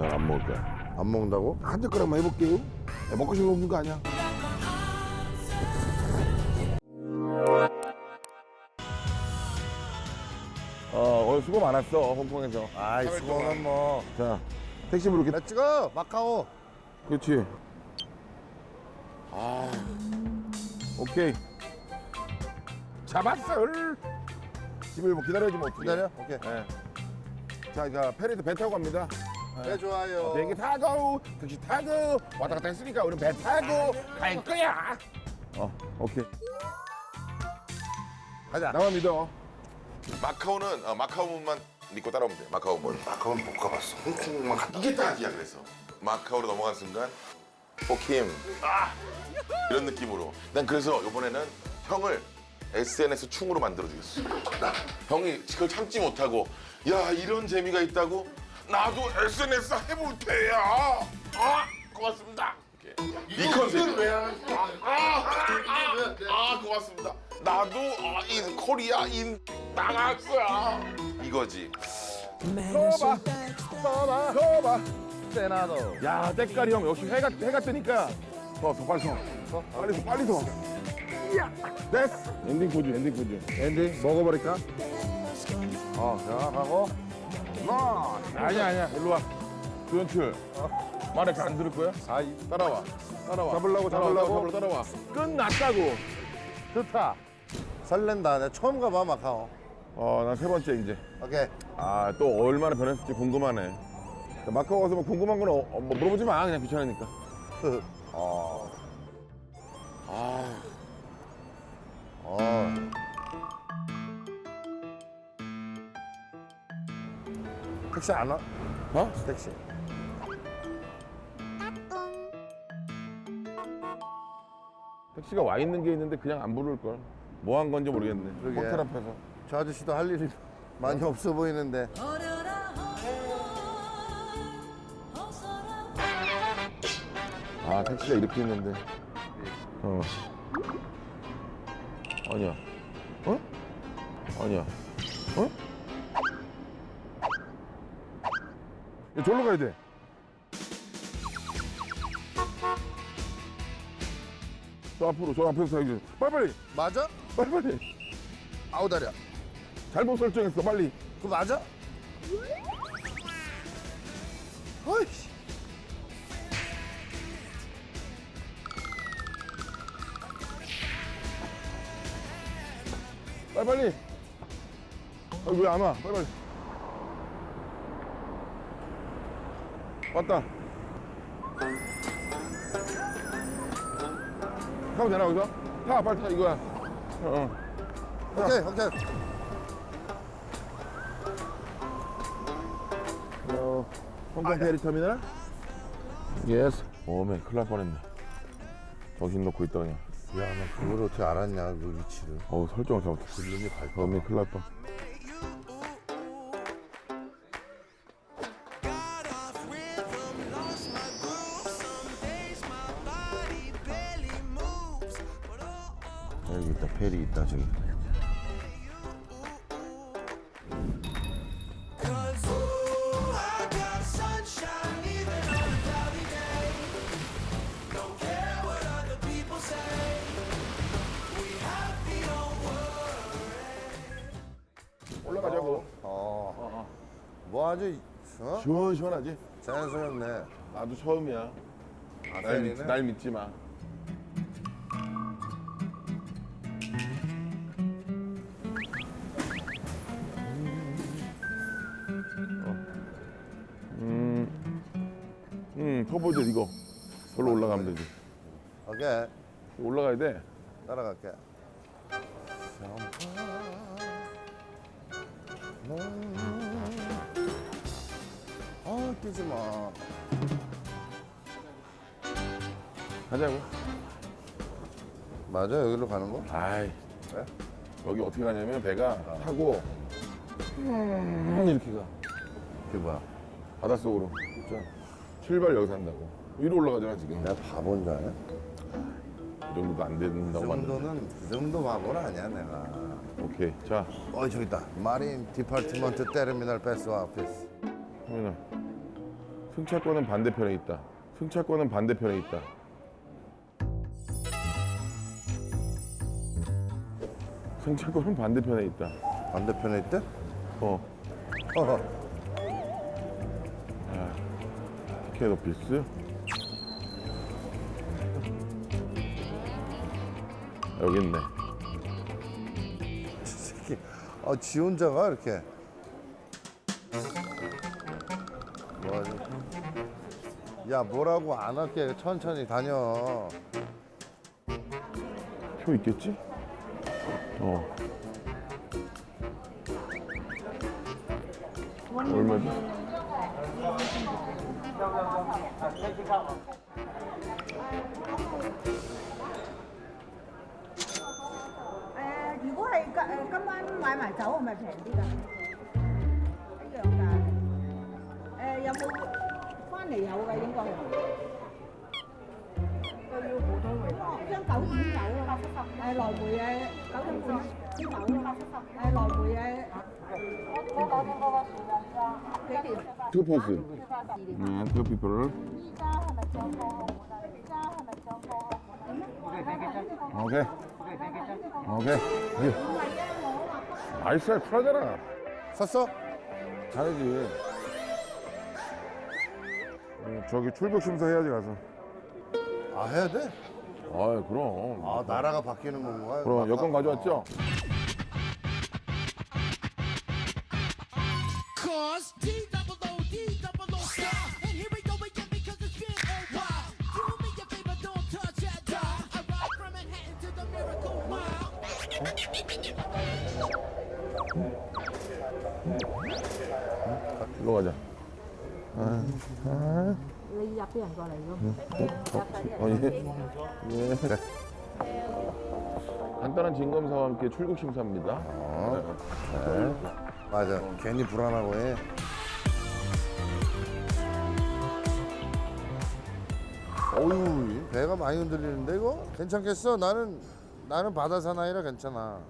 난 안 먹을 거야. 안 먹는다고? 한 젓가락만 해볼게요. 야, 먹고 싶은 거 먹는 거 아니야? 어, 오늘 수고 많았어, 홍콩에서. 아이 수고는 뭐 자, 택시 부르게. 렛츠 고 마카오 그렇지. 아, 오케이. 잡았어. 집을 뭐 기다려주면 어떡해. 기다려? 오케이 예. 자, 이제 페리도 배 타고 갑니다. 네 좋아요 비행기 타고, 택시 타고, 왔다 갔다 했으니까 우리 배 타고 갈 거야. 어, 오케이. 가자 나만 믿어. 마카오는 어, 마카오문만 믿고 따라오면 돼. 마카오문. 마카오는 못 가봤어 홍콩만 갔다 이게 딱이야 그래서. 마카오로 넘어간 순간 포킴 아! 이런 느낌으로. 난 그래서 이번에는 형을 SNS 충으로 만들어 주겠어. 나 형이 그걸 참지 못하고 야 이런 재미가 있다고 나도 SNS 해볼 테야. 아 고맙습니다. 이렇게. 이 컨셉. 아, 아, 아, 아, 고맙습니다. 나도 아, 인 코리아 인 나갈 거야. 이거지. 서봐, 서봐, 서봐. 세나도 야, 때깔이 형 역시 해가 해가 뜨니까 더, 더 빨리 서. 서, 빨리 서, 빨리 서. 됐어. 엔딩 포즈, 엔딩 포즈. 앤디 먹어버릴까? 어 생각하고 나 아니야, 아니야. 일로 와. 조연출. 말에 잘안 들을 거야? 아 이 따라와. 따라와. 잡으려고, 잡으려고? 따라와. 끝났다고. 좋다 설렌다 내가 처음 가봐 마카오 어, 난 세 번째 이제. 오케이 아, 또 얼마나 변했을지 궁금하네. 자, 마카오 가서 뭐 궁금한 건 어, 어, 뭐 물어보지 마. 그냥 귀찮으니까. 어. 아, 어. 택시 안 와? 어? 택시 택시가 와 있는 게 있는데 그냥 안 부를 걸. 뭐 한 건지 모르겠네. 그러게. 호텔 앞에서. 저 아저씨도 할 일이 많이 없어 보이는데 아, 택시가 이렇게 있는데. 어. 아니야. 어? 아니야. 어? 야, 저기로 가야 돼. 저 앞으로, 저 앞에서 여기. 빨리빨리! 맞아? 빨리빨리! 아우 다리야 잘못 설정했어, 빨리. 그거 맞아? 어이씨 빨리빨리! 아, 왜안 와? 빨리빨리. 왔다. 타면 되나, 여기서? 타, 빨리 타, 이거야. 어, 어. 오케이 오케이 어, 홍콩 페리 터미널? 예스. 오메, 큰일 날 뻔했네. 정신 놓고 있다, 그냥. 야나 그걸 어떻게 알았냐 그 위치를 어우, 설정을 잘못했어. 오메, 큰일 날 뻔. 여기 있다 페리 있다 저기. 올라가자고. 어. 뭐 아주 어? 시원시원하지? 자연스럽네 나도 처음이야. 아 날, 믿, 페리는? 날 믿지 마. 음, 터보제 이거. 저로 올라가면 되지. 오케이 올라가야 돼. 따라갈게 아 뛰지 마 가자고. 맞아 여기로 가는 거? 아이, 그래? 여기 어떻게 가냐면 배가 타고 음, 이렇게 가. 그게 뭐야 바닷속으로. 진짜. 출발 여기서 한다고. 위로 올라가잖아, 지금. 내가 바본 줄 아냐? 이 정도도 안 그 된다고 봤는데. 정도는 그 정도 바보는 아니야 내가 오케이. 자, 어 저기 있다 마린 디파트먼트 테르미널 패스 오피스 하면은 승차권은 반대편에 있다. 승차권은 반대편에 있다. 승차권은 반대편에 있다. 반대편에 있대? 어. 어허. 티켓 오피스. 여기 있네. 새끼. 아, 지 혼자가 이렇게. 뭐하지? 야, 뭐라고 안 할게. 천천히 다녀. 표 있겠지? 어. 얼마지? À, 如果係今誒今晚買埋酒係咪平啲㗎？一樣㗎。誒、有冇翻嚟有㗎？應該係。就要普通回張九點九啊，誒來回誒九點半 Two person. Yeah, two people. 오케이. 오케이. 오케이. 아이스에 풀어잖아. 샀어? 잘하지. 어, 저기 출국 심사 해야지 가서. 아 해야 돼? 아 그럼. 아, 나라가 바뀌는 건가? 그럼 아, 여권 가져왔죠? Cause D double O D double O star. And here we go again because it's been a while. Do me a favor, don't touch that dial. I ride from Manhattan to the Miracle Mile. 이거 가자. 어, 예. 예. 간단한 진검사와 함께 출국 심사입니다. 네. 맞아. 괜히 불안하고 해. 어유 이 배가 많이 흔들리는데 이거 괜찮겠어? 나는 나는 바다 사나이라 괜찮아.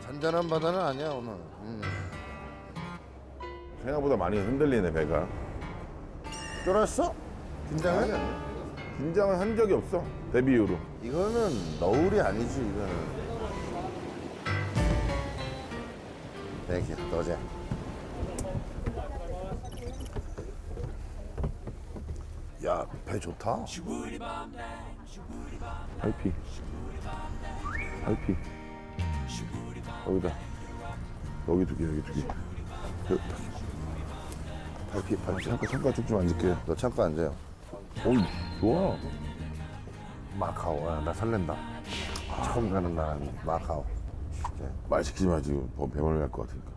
잔잔한 바다는 아니야 오늘. 음. 생각보다 많이 흔들리네 배가. 쫄았어? 긴장해? 긴장을 한 적이 없어 데뷔 이후로. 이거는 너울이 아니지 이거는. 내기 너제. 야, 배 좋다. RP. RP. 여기다. 여기 두 개, 여기 두 개. 여- 팔피, 팔피. 잠깐, 잠깐 쭉좀 앉을게. 너 잠깐 앉아요. 어이, 좋아. 마카오 야, 나 설렌다. 처음 가는 나라는 마카오. 진짜. 말 시키지 마, 지금. 뭐 배멀미 할것 같으니까.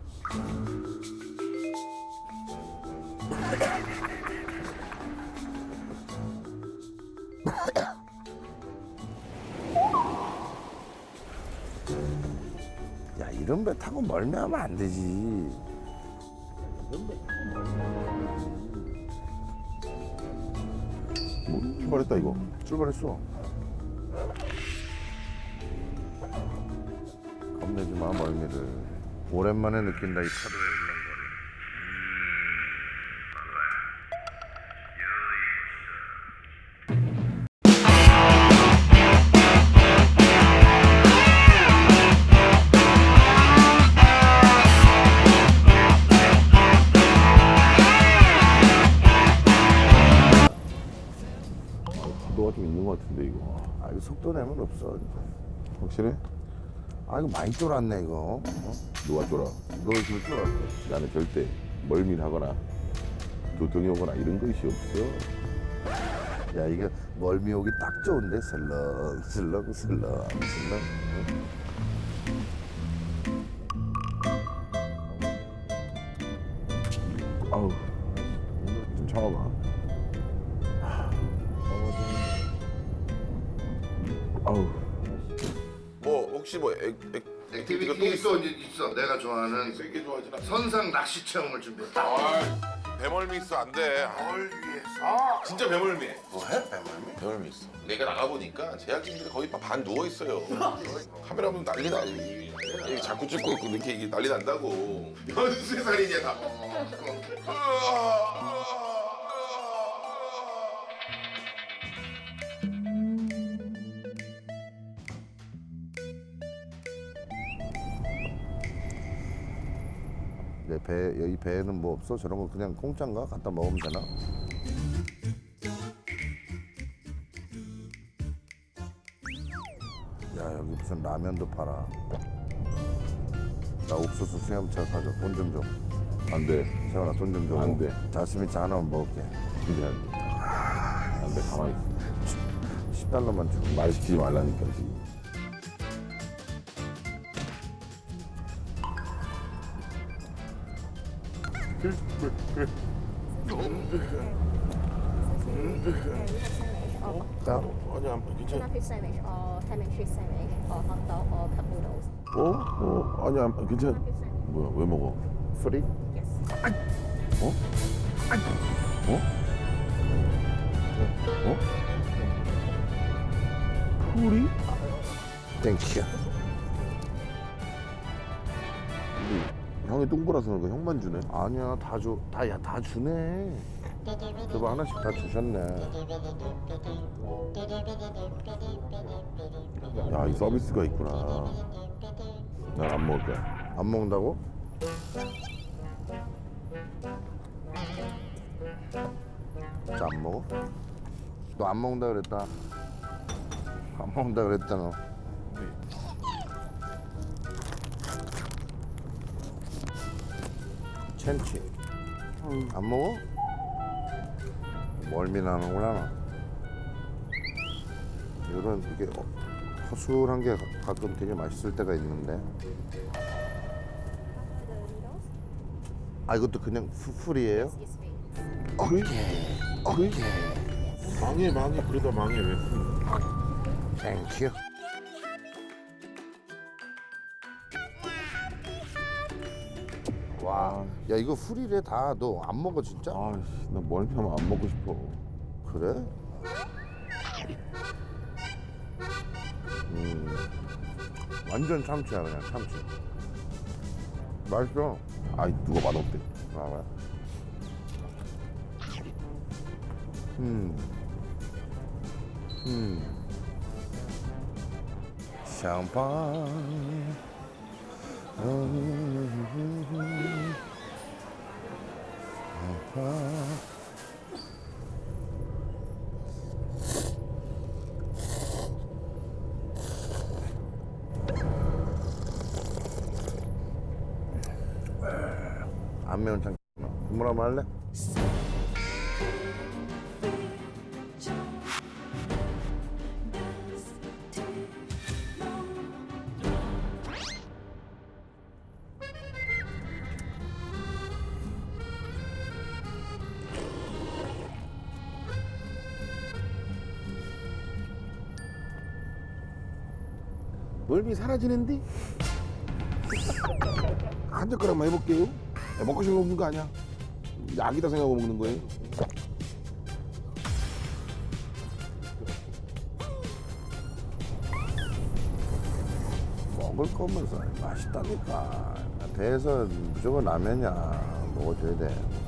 야, 이런 배 타고 멀미하면 안 되지. 뭐, 출발했다, 이거. 출발했어. 겁내지 마, 멀미를. 오랜만에 느낀다, 이 파도의 좀 있는 것 같은데, 이거. 아, 이거 속도 내면 없어. 확실해? 아, 이거 많이 쫄았네, 이거. 어? 누가 쫄아? 너 지금 쫄았어. 나는 절대 멀미를 하거나 두통이 오거나 이런 것이 없어. 야, 이게 멀미 오기 딱 좋은데, 슬렁, 슬렁, 슬렁, 슬렁. 아우, 뭐 혹시 뭐 액, 액, 액티비티가 또 있어? 있어. 내가 좋아하는 되게 좋아하진 않아. 선상 낚시 체험을 준비했다. 아, 배멀미 있어 안 돼. 아, 뭘 위해서? 진짜 배멀미. 뭐해, 배멀미? 배멀미 있어. 내가 나가 보니까 제작진들이 거의 반 누워 있어요. 카메라 보면 난리 나. 이게 자꾸 찍고 있고 이렇게 이게 난리 난다고. 연쇄살인이야 다. 으아, 으아, 배, 배 여기 배에는 뭐 없어? 저런 거 그냥 공짜인가? 갖다 먹으면 되나? 야 여기 무슨 라면도 팔아. 나 옥수수 수염차 사줘. 돈 좀 줘. 안 돼. 세원아 돈 좀 줘. 안 돼. 자스민차 하나만 먹을게. 근데 안 돼. 안 돼. 가만히 있어. 10달러만 줘. 말 시키지 말라니까 지금. 자, 아니 안 괜찮아. Tuna fish sandwich or ham and cheese sandwich or hot dog or cup noodles. 어? 어? 아니 안 괜찮아. 뭐야 왜 먹어? 프리? 어? 어? 어? 풀이? 땡큐. 형이 똥보라서 그런가 형만 주네. 아니야 다 줘. 다야 다 주네. 그거 하나씩 다 주셨네. 야 이 서비스가 있구나. 난 안 먹을 거야. 안 먹는다고? 자, 안 먹어? 너 안 먹는다 그랬다. 안 먹는다 그랬다 너. 첸치. 안 먹어? 멀미 나는구나. 너. 이런 이게 어, 허술한 게 가끔 되게 맛있을 때가 있는데. 아 이것도 그냥 free. 그래? 그래? 망해 망해 그러다 망해 왜? 땡큐. 와, 야 이거 풀이래 다. 너 안 먹어 진짜? 아씨 나 멀미하면 안 먹고 싶어. 그래? 음, 완전 참치야 그냥 참치. 맛있어. 아이 누가 맛없대. 봐봐. 음, 음. 샴팡. 음. 안 매운 참. 국물 한번 할래? 멀미 사라지는데? 한 젓가락만 해볼게요. 야, 먹고 싶은 거 먹는 거 아니야. 약이다 생각하고 먹는 거예요. 먹을 거면서 맛있다니까. 배에서 무조건 라면이야. 먹어줘야 돼.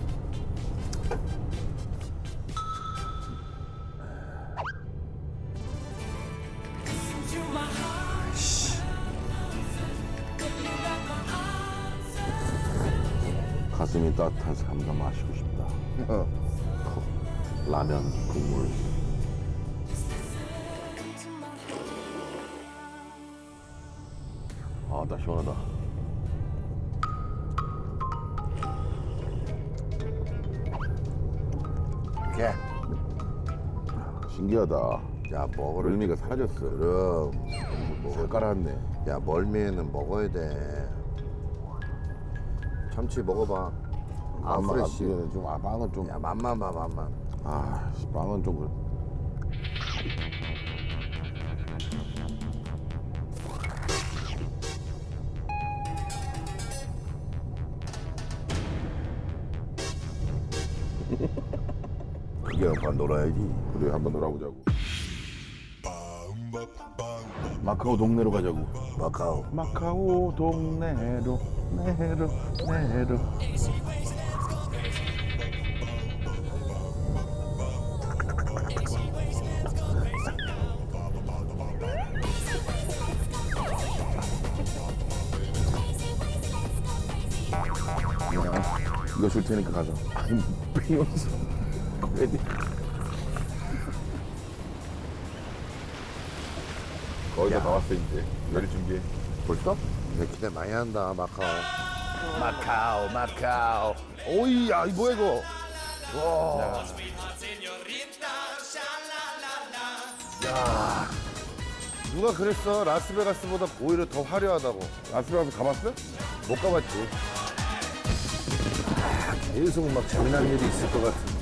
해서 한번 마시고 싶다. 어. 라면 국물. 아, 나 시원하다. 개. 신기하다. 야 먹으러 멀미가 사라졌어. 그럼 살 깔았네. 야 멀미에는 먹어야 돼. 참치 먹어봐. 아 맘만 프레쉬. 앞뒤에는 좀, 아, 빵은 좀. 야 맛만 봐 맛만. 아, 씨, 빵은 좀. 그래. 그게 오빠 놀아야지. 그래, 한번 놀아보자고. 마카오 동네로 가자고. 마카오. 마카오 동네로, 네로, 네로. 이거 줄 테니까 가자. 아니, 비욘세. 코미디. 거의 다 나왔어, 이제. 요리 준비해. 벌써? 내 기대 많이 한다 마카오. 마카오, 마카오. 오이, 야, 이 뭐야, 이거? 와. 누가 그랬어 라스베가스보다 오히려 더 화려하다고. 라스베가스 가봤어? 못 가봤지. 계속 막 재미난 일이 있을 것 같은.